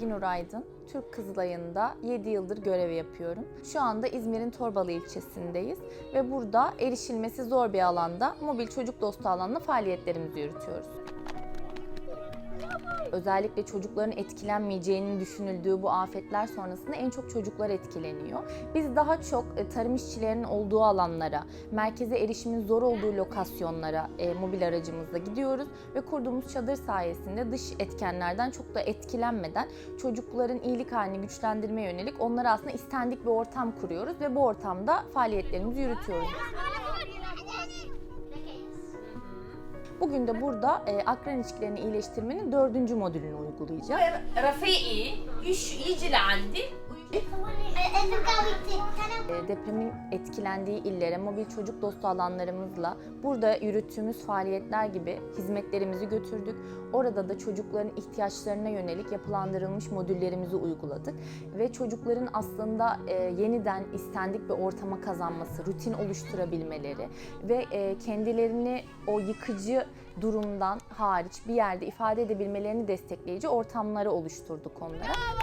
Nur Aydın. Türk Kızılayı'nda 7 yıldır görev yapıyorum. Şu anda İzmir'in Torbalı ilçesindeyiz ve burada erişilmesi zor bir alanda mobil çocuk dostu alanla faaliyetlerimizi yürütüyoruz. Özellikle çocukların etkilenmeyeceğinin düşünüldüğü bu afetler sonrasında en çok çocuklar etkileniyor. Biz daha çok e, tarım işçilerinin olduğu alanlara, merkeze erişimin zor olduğu lokasyonlara e, mobil aracımızla gidiyoruz ve kurduğumuz çadır sayesinde dış etkenlerden çok da etkilenmeden çocukların iyilik halini güçlendirmeye yönelik onlara aslında istendik bir ortam kuruyoruz ve bu ortamda faaliyetlerimizi yürütüyoruz. Bugün de burada e, akran ilişkilerini iyileştirmenin dördüncü modülünü uygulayacağız. رفيقي يش يجي لعندي E, Depremin etkilendiği illere mobil çocuk dostu alanlarımızla burada yürüttüğümüz faaliyetler gibi hizmetlerimizi götürdük. Orada da çocukların ihtiyaçlarına yönelik yapılandırılmış modüllerimizi uyguladık ve çocukların aslında e, yeniden istendik bir ortama kazanması, rutin oluşturabilmeleri ve e, kendilerini o yıkıcı durumdan hariç bir yerde ifade edebilmelerini destekleyici ortamları oluşturduk onlara.